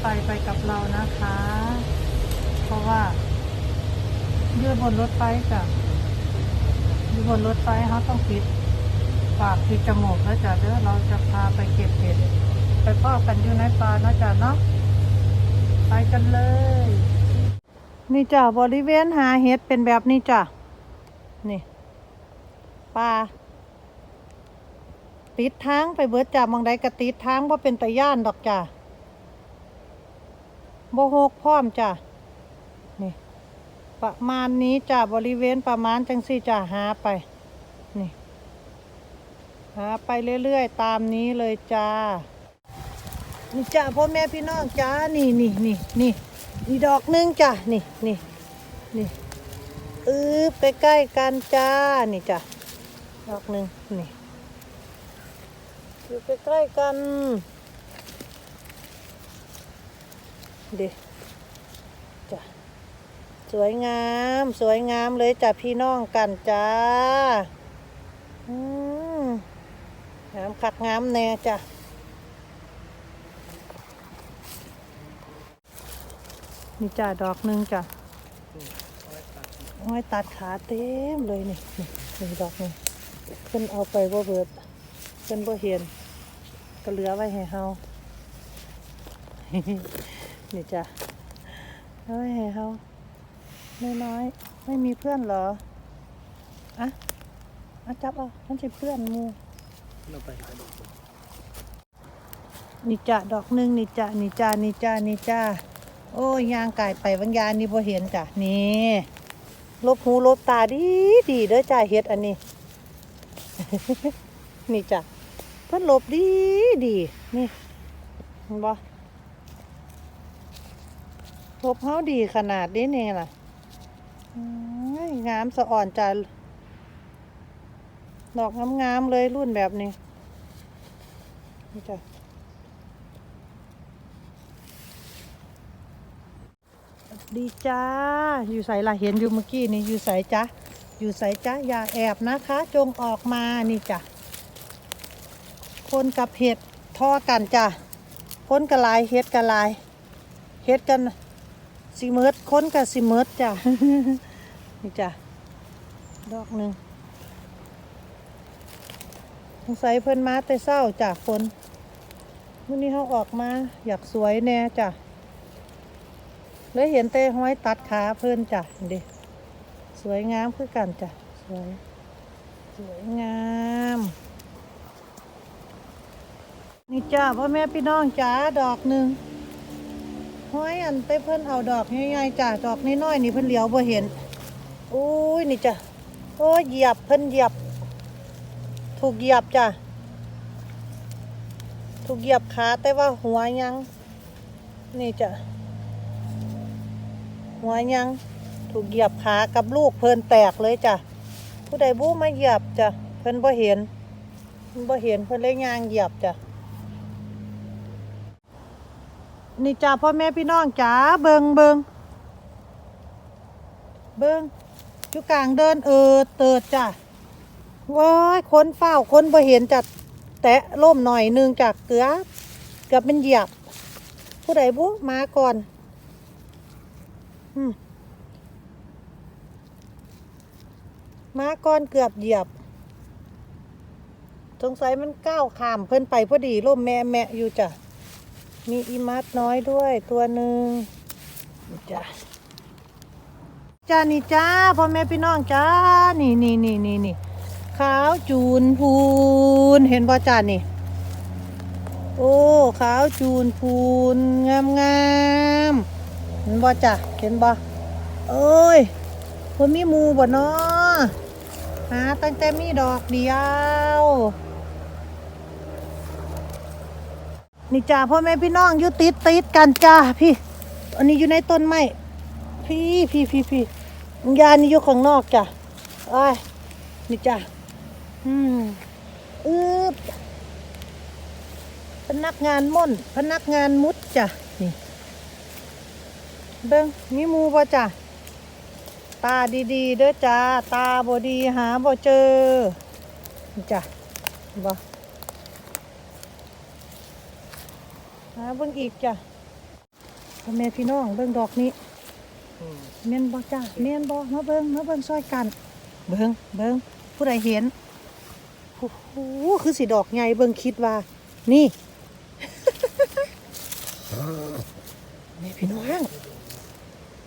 ไฟไปกับเรานะคะ เพราะว่าอยู่บนรถไฟจ้ะอยู่บนรถไฟเขาต้องปิดปากปิดจมูกแล้วจ้ะเดี๋ยวเราจะพาไปเก็บเห็ดไปพ่อกันอยู่ในป่านะจ้ะเนาะไปกันเลย นี่จ้ะบริเวณหาเห็ดเป็นแบบนี้จ้ะนี่ป่าติดทางไปเบิดจ่ามองใดก็ติดทางเพราะเป็นตะย่านดอกจ้ะ โบหกพร้อมจ้ะนี่ประมาณนี้จ้ะบริเวณประมาณจังสี่จ้ะหาไปนี่หาไปเรื่อยๆตามนี้เลยจ้านี่จ้ะพ่อแม่พี่น้องจ้านี่นี่นี่นี่นี่ดอกหนึงจ้ะนี่นี่นี่อือใกล้ๆกันจ้านี่จ้ะดอกหนึ่งนี่อยู่ใกล้ๆกัน เด็จ้ะสวยงาม สวยงามเลยจ้ะพี่น้องกันจ้าอืมงามคักงามแน่จ้ะนี่จ้ะดอกหนึ่งจ้ะห้อยตัดขาเต็มเลยนี่นี่ดอกนึ่งเพิ่นเอาไปบ่เบิดเพิ่นบ่เห็นก็เหลือไว้ให้เฮา นี่จ้ะเอาไว้ให้เฮาน้อยๆไม่มีเพื่อนเหรออะอะจับเอามันสิเพื่อนมูเราไปหาดูนี่จ้ะดอกหนึ่งนี่จ้ะนี่จ้ะนี่จ้ะนี่จ้ะโอ้ยยางไก่ไปบางยานนี่บ่เห็นจ้ะนี่ลบหูลบตาดีดีเด้อจ้ะเฮ็ดอันนี้ นี่จ้ะเพิ่นลบดีดีนี่เห็นบ่ หลบเฮาดีขนาดนี้นี่ล่ะงามสะอ่อนจ้ะดอกงามๆเลยรุ่นแบบนี้ นี่จ้ะดีจ้า อยู่ใส่ละเห็นอยู่เมื่อกี้นี่อยู่ใส่จ้าอยู่ใส่จ้าอย่าแอบนะคะ จงออกมานี่จ้ะคนกับเห็ดทอกันจ้ะคนกับลายเห็ดกับลายเห็ดกัน สิเมิดค้นกับสิเมิดจ้ะนี่จ้ะดอกหนึ่งสงสัยเพิ่นมาแต่เศร้าจ้ะคนวันนี้เขาออกมาอยากสวยแน่จ้ะเลยเห็นแต่ห้อยตัดขาเพิ่นจ้ะด็สวยงามคือกันจ้ะสวยสวยงามนี่จ้าพ่อแม่พี่น้องจ้าดอกหนึ่ง ห้อยอันไปเพิ่นเอาดอกง่ายๆจ้ะดอกน้อยๆนี่เพิ่นเหลียวบ่เห็นโอ้ยนี่จ้ะโอ้เหยียบเพิ่นเหยียบ ถูกเหยียบจ้ะถูกเหยียบขาแต่ว่าหัวยัง นี่จ้ะหัวยังถูกเหยียบขากับลูกเพิ่นแตกเลยจ้ะผู้ใดบู้มาเหยียบจ้ะเพิ่นบ่เห็นเพิ่นบ่เห็นเพิ่นเลยยางเหยียบจ้ะ นี่จ้ะพ่อแม่พี่น้องจ๋าเบิงเบิงเบิงอยู่กลางเดินเออเติดจ้ะว้ายคนเฝ้าคนบ่เห็นจ้ะแตะล่มหน่อยนึงจากเกือบเกือบเป็นเหยียบ ผู้ใดบู้มาก่อนอมมาก้อนเกือบเหยียบ สงสัยมันก้าวข้ามเพิ่นไปพอดีร่มแม่แม่อยู่จ้ะ มีอีมัดน้อยด้วยตัวหนึ่งจ้ะจ้านี่จ้าพ่อแม่พี่น้องจ้านี่นี่นี่นี่นี่ขาวจูนพูนเห็นบ่จ้านี่ โอ้ขาวจูนพูนงามงามๆเห็นบ่จ้ะเห็นบ่เอ้ยบ่มีมูบ่เนาะหาตั้งแต่มีดอกเดียว นี่จ้าพ่อแม่พี่น้องอยู่ติดติดกันจ้าพี่ อันนี้อยู่ในต้นไม้พี่พี่พี่พี่ยานี่อยู่ข้างนอกจ้ะไอ้นี่จ้ะอืมอึบพนักงานม่อนพนักงานมุดจ้ะนี่เบิ้งมีมูบ่จ้ะตาดีๆเด้อจ้าตาบ่ดีหาบ่เจอนี่จ้ะบ่ หาเบิ่งอีกจ้ะพ่อแม่พี่น้องเบิ่งดอกนี้อืมแม่นบ่จ้าแม่นบ่มาเบิ่งมาเบิ่งซอยกัน เบิ่งเบิ่งผู้ใดเห็นโอ้โหคือสิดอกใหญ่เบิ่งคิดว่า นี่แม่พี่น้อง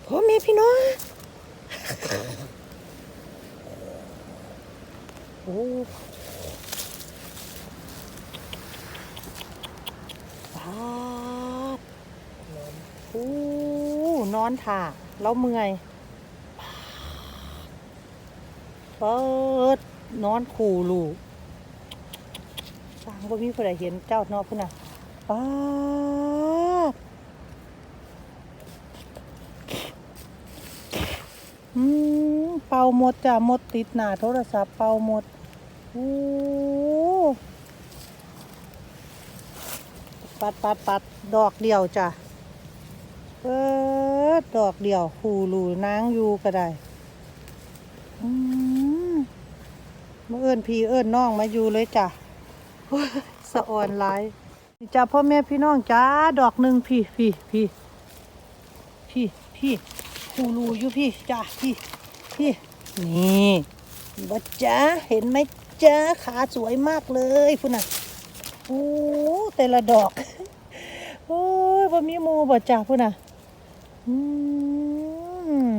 พ่อแม่พี่น้องโอ้ปาด โอ้นอนถ่าแล้วเมื่อยเปิดนอนขู่ลูกสร้างบ่มีผู้ใดเห็นเจ้านอกพุ่นน่ะป้าดอืมเป่าหมดจ้ะหมดติดหน้าโทรศัพท์เป่าหมดโอ้ ปัดปัดปัดดอกเดียวจ้ะเปิดดอกเดียวหูรูนางอยู่ก็ได้อืมาเอิ้นพี่เอิ้นน้องมาอยู่เลยจ้ะสะอ่อนหลายนี่จ้ะพ่อแม่พี่น้องจ้าดอกหนึ่งพี่พี่พี่พี่พี่หูรูอยู่พี่จ้ะพี่พี่นี่บัดจ้าเห็นไหมจ้าขาสวยมากเลยพุ่นน่ะ โอ้แต่ละดอก โอ้ยบ่มีหมูบ่จ้าพุ่นน่ะอืม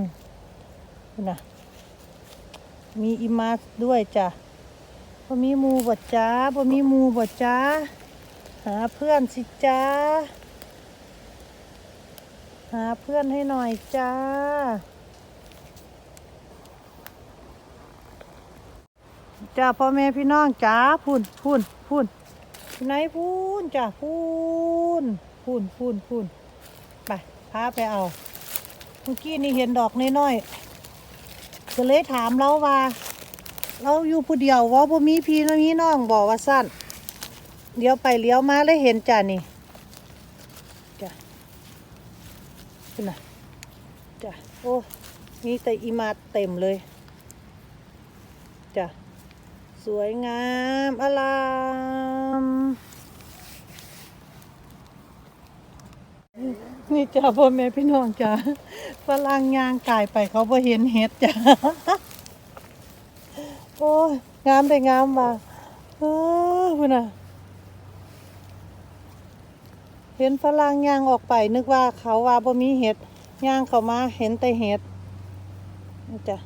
พุ่นน่ะ มีอิมาสด้วยจ้ะบ่มีหมูบ่จ้าบ่มีหมูบ่จ้าหาเพื่อนสิจ้าหาเพื่อนให้หน่อยจ้า จ้าพ่อแม่พี่น้องจ้าพูนพูนพูน ไหนพูนจ้าพูนพูนพูนพูนไปพาไปเอาเมื่อกี้นี่เห็นดอกน้อยๆก็เลยถามเราว่า เราอยู่ผู้เดียวว่าบ่มีพี่แล้วมีน้องบอกว่าสั้นเลี้ยวไปเลี้ยวมาเลยเห็นจ้านี่จ้าขึ้นนะจ้าโอ้มีแต่อีมาเต็มเลยจ้า สวยงามอลามนี่จ้าพ่อแม่พี่น้องจ้าฝรั่งยางกายไปเขาบ่เห็นเห็ดจ้าโอ้ยงามได้งามว่ะเออพุ่นน่ะ เห็นฝรั่งยางออกไปนึกว่าเขาว่าบ่มีเห็ดยางเขามาเห็นแต่เห็ดนี่จ้ะ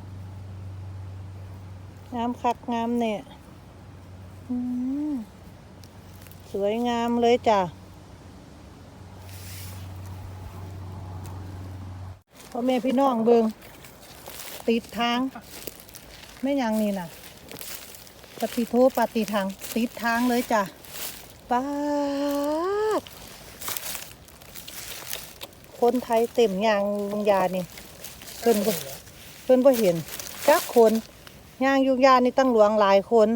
งามคักงามเนี่ยสวยงามเลยจ้ะพ่อแม่พี่น้องเบิงติดทาง ไม่ยังนี่น่ะปฏิโทปฏิทาง ติดทางเลยจ้ะป้าคนไทยเต็มยางยุงยานี่เพิ่นบ่เพิ่นบ่เห็นจักคน ย่างยุงยานี่ตั้งหลวงหลายคน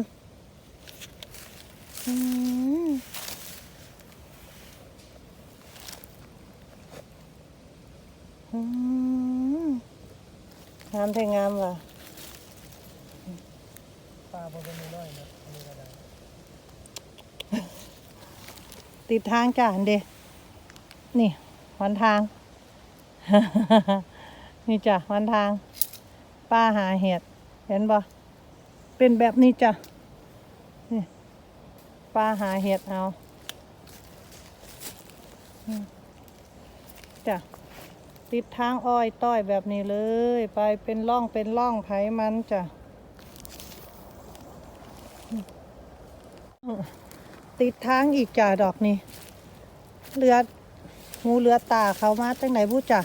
งามแต่งามว่ะปลาบ่เป็นน้อยนะติดทางจ้ะเดนี่วันทาง นี่จ้ะวันทาง ป้าหาเห็ด เห็นบ่ เป็นแบบนี้จ้ะนี่ป้าหาเห็ดเอาจ้ะติดทางอ้อยต้อยแบบนี้เลย ไปเป็นร่องเป็นร่องไผมันจ้ะติดทางอีกจ้ะดอกนี้เรืองูเรือตาเขามาตั้งไหนบูจ้ะ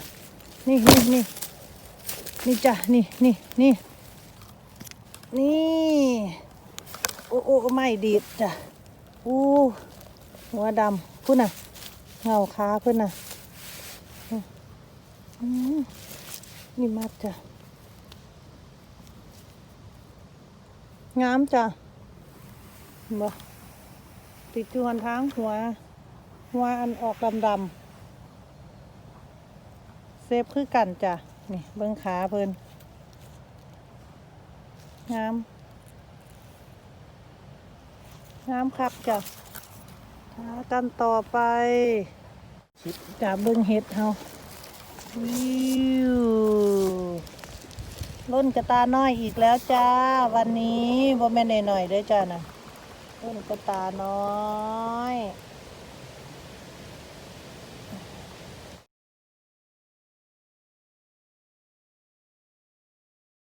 นี่นี่นี่นี่จ้ะนี่นี่นี่ นี่ โอ้โอ้ไม่ดีดจ้ะอู้หัวดำพุ่นน่ะเงาขาเพุ่นน่ะนี่มัดจ้ะงามจ้ะบ่ติดจวนทางหัว หัวอันออกดำๆเซฟคือกันจ้ะ นี่เบิ้งขาเพิ่น งาม งามครับจ้ะหากันต่อไปชิดจ้ะเบิ้งเห็ดเฮาวิวล้นกระตาน้อยอีกแล้วจ้า วันนี้บ่แม่นหน่อยๆด้อจ้านะล้นกระตาน้อย